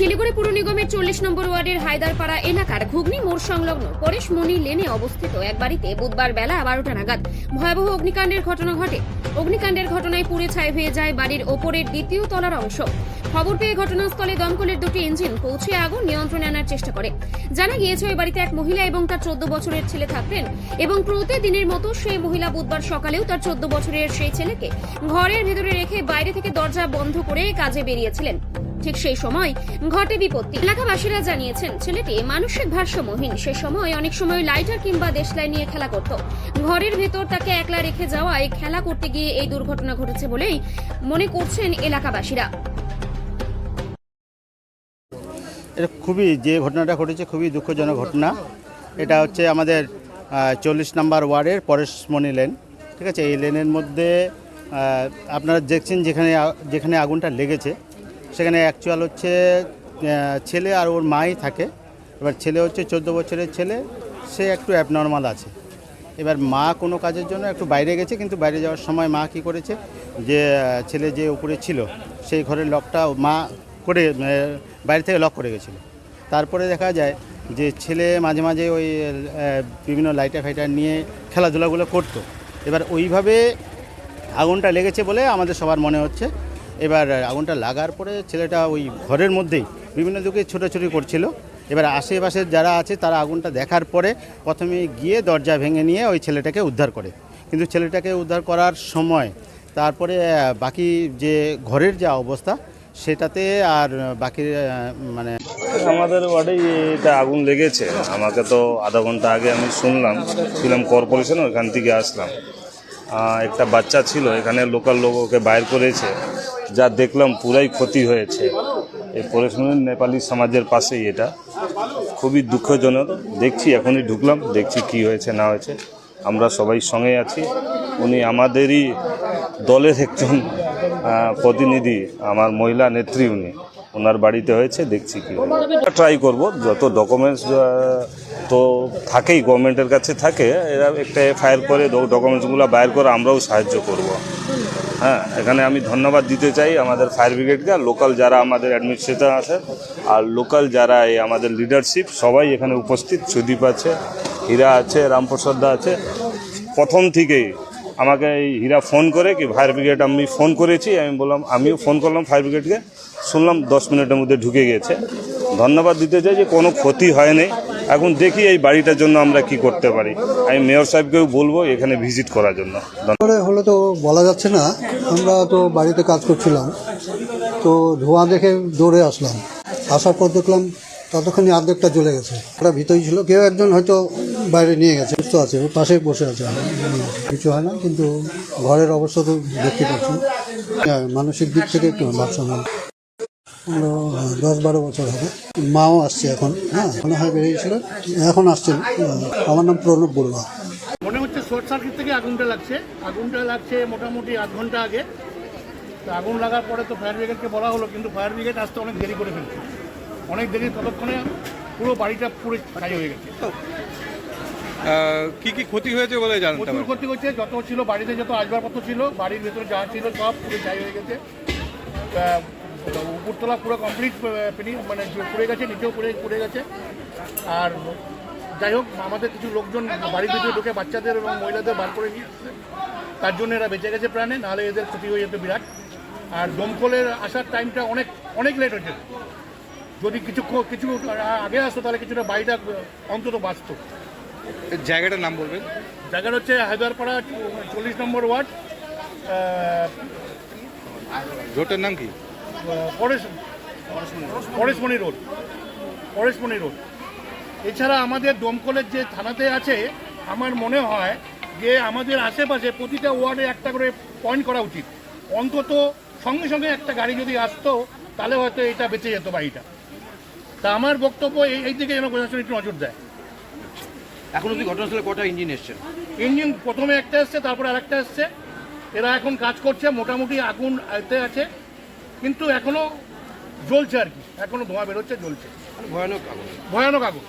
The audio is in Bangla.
শিলিগুড়ি পুর নিগমের চল্লিশ নম্বর ওয়ার্ডের হায়দারপাড়া এলাকার ঘুগনি মোড় সংলগ্ন পরেশমণি লেনে অবস্থিত এক বাড়িতে বুধবার বেলা বারোটা নাগাদ ভয়াবহ অগ্নিকাণ্ডের ঘটনা ঘটে। অগ্নিকাণ্ডের ঘটনায় পুড়ে ছাই হয়ে যায় বাড়ির ওপরের দ্বিতীয় তলার অংশ। খবর পেয়ে ঘটনাস্থলে দমকলের দুটি ইঞ্জিন পৌঁছে আগুন নিয়ন্ত্রণে আনার চেষ্টা করে। জানা গিয়েছে, ওই বাড়িতে এক মহিলা এবং তার চোদ্দ বছরের ছেলে থাকতেন এবং প্রতিদিনের মতো সেই মহিলা বুধবার সকালেও তার চোদ্দ বছরের সেই ছেলেকে ঘরের ভেতরে রেখে বাইরে থেকে দরজা বন্ধ করে কাজে বেরিয়েছিলেন। ঠিক সেই সময় ঘটে বিপত্তি। এলাকাবাসীরা জানিয়েছেন, ছেলেটি মানসিক ভারসাম্যহীন। সে সময় অনেক সময় লাইটার কিংবা দেশলাই নিয়ে খেলা করত। ঘরের ভেতর তাকে একলা রেখে যাওয়ায় খেলা করতে গিয়ে এই দুর্ঘটনা ঘটেছে বলেই মনে করছেন এলাকাবাসীরা। এটা খুবই যে ঘটনাটা ঘটেছে, খুবই দুঃখজনক ঘটনা। এটা হচ্ছে আমাদের চল্লিশ নাম্বার ওয়ার্ডের পরেশমণি লেন। ঠিক আছে, এই লেনের মধ্যে আপনারা দেখছেন যেখানে যেখানে আগুনটা লেগেছে। সেখানে অ্যাকচুয়াল হচ্ছে ছেলে আর ওর মাই থাকে। এবার ছেলে হচ্ছে চোদ্দ বছরের ছেলে, সে একটু অ্যাবনর্মাল আছে। এবার মা কোনো কাজের জন্য একটু বাইরে গেছে, কিন্তু বাইরে যাওয়ার সময় মা কি করেছে, যে ছেলে যে উপরে ছিল, সেই ঘরের লকটা মা করে বাইরে থেকে লক করে গেছিল। তারপরে দেখা যায় যে, ছেলে মাঝে মাঝে ওই বিভিন্ন লাইটার ফাইটার নিয়ে খেলাধুলাগুলো করতো। এবার ওইভাবে আগুনটা লেগেছে বলে আমাদের সবার মনে হচ্ছে। এবার আগুনটা লাগার পরে ছেলেটা ওই ঘরের মধ্যেই বিভিন্ন দিকে ছোটাছুটি করছিল। এবার আশেপাশের যারা আছে তারা আগুনটা দেখার পরে প্রথমে গিয়ে দরজা ভেঙে নিয়ে ওই ছেলেটাকে উদ্ধার করে। কিন্তু ছেলেটাকে উদ্ধার করার সময় তারপরে বাকি যে ঘরের যা অবস্থা সেটাতে আর বাকি মানে আমাদের ওয়ার্ডেই এটা আগুন লেগেছে। আমাকে তো আধা ঘণ্টা আগে আমি শুনলাম, ছিলাম কর্পোরেশন, ওখান থেকে আসলাম। একটা বাচ্চা ছিল, এখানে লোকাল লোক ওকে বাইর করেছে। যা দেখলাম পুরাই ক্ষতি হয়েছে। এই পরেশমণি নেপালি সমাজের পাশেই এটা। খুবই দুঃখজনক। দেখছি, এখনই ঢুকলাম, দেখছি কি হয়েছে, না হয়েছে। আমরা সবাই সঙ্গে আছি। উনি আমাদেরই দলের একজন প্রতিনিধি, আমার মহিলা নেত্রী উনি। ওনার বাড়িতে হয়েছে, দেখছি কি ট্রাই করব, যত ডকুমেন্টস তো থাকেই গভর্নমেন্টের কাছে থাকে, এরা একটা এফআইআর করে ডকুমেন্টসগুলো বাইর করে আমরাও সাহায্য করব। হ্যাঁ এখানে আমি ধন্যবাদ দিতে চাই আমাদের ফায়ার ব্রিগেডকে লোকাল যারা আমাদের অ্যাডমিনিস্ট্রেটর আছে আর লোকাল যারা এই আমাদের লিডারশিপ সবাই এখানে উপস্থিত, সুদীপ আছে, হীরা আছে রামপ্রসাদদা আছে। প্রথম থেকেই আমাকে এই হীরা ফোন করে কি ফায়ার ব্রিগেড আমি ফোন করেছি, আমি বললাম, আমিও ফোন করলাম ফায়ার ব্রিগেডকে। শুনলাম দশ মিনিটের মধ্যে ঢুকে গেছে। ধন্যবাদ দিতে চাই যে কোনো ক্ষতি হয়নি। এখন দেখি এই বাড়িটার জন্য আমরা কি করতে পারি। আমি মেয়র সাহেবকেও বলব এখানে ভিজিট করার জন্য। হলে তো বলা যাচ্ছে না, আমরা তো বাড়িতে কাজ করছিলাম। তো ধোঁয়া দেখে দৌড়ে আসলাম। আসার পর দেখলাম ততক্ষণই অর্ধেকটা চলে গেছে। ওরা ভিতরেই ছিল। কেউ একজন হয়তো বাইরে নিয়ে গেছে সুস্থ আছে ওর পাশেই বসে আছে। কিছু হয় না কিন্তু ঘরের অবস্থা তো দেখতে পাচ্ছি। হ্যাঁ, মানসিক দিক থেকে একটু ভাবসাম আমরা দশ বারো বছর হবে। মাও আসছে এখন হ্যাঁ মনে হয় বেরিয়েছিল এখন আসছেন। আমার নাম প্রণব বড়ুয়া। মনে হচ্ছে শর্ট সার্কিট থেকে আগুনটা লাগছে। আগুনটা লাগছে মোটামুটি আধ ঘণ্টা আগে। তো আগুন লাগার পরে তো ফায়ার ব্রিগেডকে বলা হলো কিন্তু ফায়ার ব্রিগেড আসতে অনেক দেরি করে ফেলছে। অনেক দেরি ততক্ষণে পুরো বাড়িটা পুরো ছাই হয়ে গেছে। কি কি ক্ষতি হয়েছে বলে জানতে প্রচুর ক্ষতি হচ্ছে যত ছিল বাড়িতে যত আসবাবপত্র ছিল বাড়ির ভেতরে যা ছিল সব পুরো ছাই হয়ে গেছে। উপরতলা পুরো কমপ্লিট মানে পড়ে গেছে নিচেও পড়ে পড়ে গেছে। আর যাই হোক আমাদের কিছু লোকজন বাড়ির ভিতরে ঢুকে বাচ্চাদের এবং মহিলাদের বার করে নিয়ে আসছে। তার জন্য এরা বেঁচে গেছে প্রাণে নাহলে এদের ক্ষতি হয়ে যেত বিরাট। আর দমকলের আসার টাইমটা অনেক অনেক লেট হয়েছে যদি কিছু কিছু আগে আসতো তাহলে কিছুটা বাড়িটা অন্তত বাঁচতো। জায়গাটার নাম বলবেন? জায়গাটা হচ্ছে হায়দারপাড়া চল্লিশ নম্বর ওয়ার্ড রোডটার নাম কি? Paresh Pareshmani road Pareshmani road. এছাড়া আমাদের দমকলের যে থানাতে আছে আমার মনে হয় যে আমাদের আশেপাশে প্রতিটা ওয়ার্ডে একটা করে পয়েন্ট করা উচিত। অন্তত সঙ্গে সঙ্গে একটা গাড়ি যদি আসতো তাহলে হয়তো এটা বেঁচে যেত বাড়িটা। তা আমার বক্তব্য এই এই দিকে যেন প্রশাসন একটু নজর দেয়। এখন অব্দি ঘটনাস্থলে কটা ইঞ্জিন এসছে? ইঞ্জিন প্রথমে একটা এসছে তারপরে আরেকটা এসছে। এরা এখন কাজ করছে মোটামুটি আগুন এতে আছে কিন্তু এখনও জ্বলছে আর কি। এখনও ধোঁয়া বেরোচ্ছে জ্বলছে। ভয়ানক আগুন। ভয়ানক আগুন।